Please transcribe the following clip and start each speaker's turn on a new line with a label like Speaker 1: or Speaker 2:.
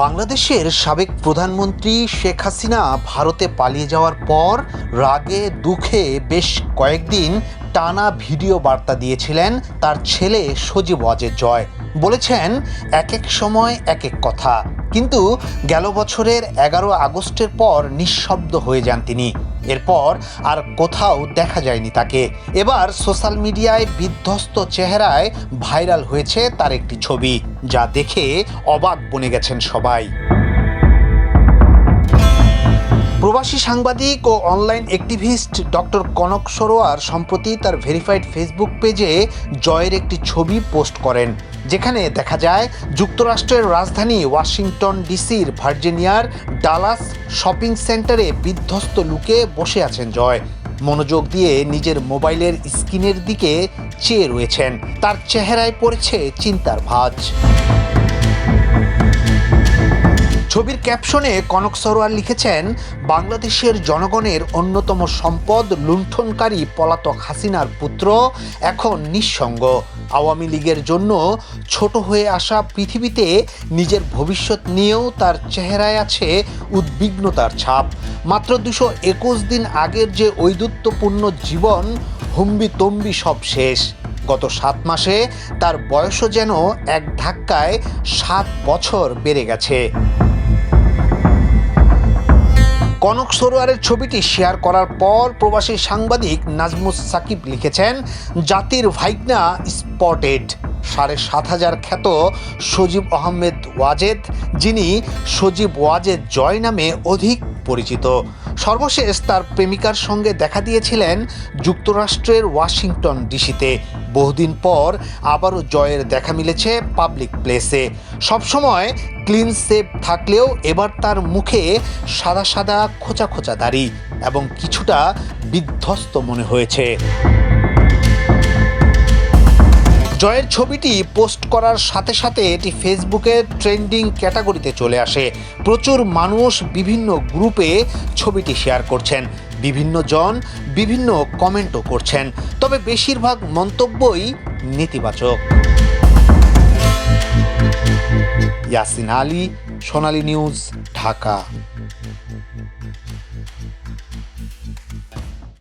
Speaker 1: বাংলাদেশের সাবেক প্রধানমন্ত্রী শেখ হাসিনা ভারতে পালিয়ে যাওয়ার পর রাগে দুঃখে বেশ কয়েকদিন টানা ভিডিও বার্তা দিয়েছিলেন তার ছেলে সজীব অজয় জয়। বলেছেন এক এক সময় এক এক কথা। কিন্তু গেল বছরের এগারো আগস্টের পর নিঃশব্দ হয়ে যান তিনি। এরপর আর কোথাও দেখা যায়নি তাকে। এবার সোশ্যাল মিডিয়ায় বিধ্বস্ত চেহারায় ভাইরাল হয়েছে তার একটি ছবি, যা দেখে অবাক বনে গেছেন সবাই। প্রবাসী সাংবাদিক ও online activist doctor Kanak Sarwar সম্প্রতি তার ভেরিফাইড ফেসবুক পেজে জয়ের একটি ছবি পোস্ট করেন, যেখানে দেখা যায় যুক্তরাষ্ট্রের রাজধানী ওয়াশিংটন ডিসির ভার্জিনিয়ার ডালাস শপিং সেন্টারে বিধ্বস্ত লুকে বসে আছেন জয়। মনোযোগ দিয়ে নিজের মোবাইলের স্ক্রিনের দিকে চেয়ে রয়েছেন। তার চেহারায় পড়েছে চিন্তার ভাঁজ। ছবির ক্যাপশনে কনক সরোয়ার লিখেছেন, বাংলাদেশের জনগণের অন্যতম সম্পদ লুণ্ঠনকারী পলাতক হাসিনার পুত্র, এখন নিঃসঙ্গ। আওয়ামী লীগের জন্য ছোট হয়ে আসা পৃথিবীতে নিজের ভবিষ্যৎ নিয়েও তার চেহারায় আছে উদ্বিগ্নতার ছাপ। মাত্র দুশো একুশ দিন আগের যে ঐদুত্যপূর্ণ জীবন হুম্বি তম্বি সব শেষ। গত সাত মাসে তার বয়সও যেন এক ধাক্কায় সাত বছর বেড়ে গেছে। কনক সরোয়ারের ছবিটি শেয়ার করার পর প্রবাসী সাংবাদিক নাজমুস সাকিব লিখেছেন জাতির ভাইগনা স্পটেড। সাড়ে সাত হাজার খ্যাত সজীব আহমেদ ওয়াজেদ, যিনি সজীব ওয়াজেদ জয় নামে অধিক পরিচিত। সর্বশেষ তার প্রেমিকার সঙ্গে দেখা দিয়েছিলেন যুক্তরাষ্ট্রের ওয়াশিংটন ডিসিতে। বহুদিন পর আবারও জয়ের দেখা মিলেছে পাবলিক প্লেসে। সবসময় ক্লিন সেভ থাকলেও এবার তার মুখে সাদা সাদা খোঁচা খোঁচা দাড়ি এবং কিছুটা বিধ্বস্ত মনে হয়েছে। জয়ের ছবিটি পোস্ট করার সাথে সাথে এটি ফেসবুকের ট্রেন্ডিং ক্যাটাগরিতে চলে আসে। প্রচুর মানুষ বিভিন্ন গ্রুপে ছবিটি শেয়ার করছেন। বিভিন্ন জন বিভিন্ন কমেন্টও করছেন। তবে বেশিরভাগ মন্তব্যই নেতিবাচক। ইয়াসিন আলী, সোনালী নিউজ, ঢাকা।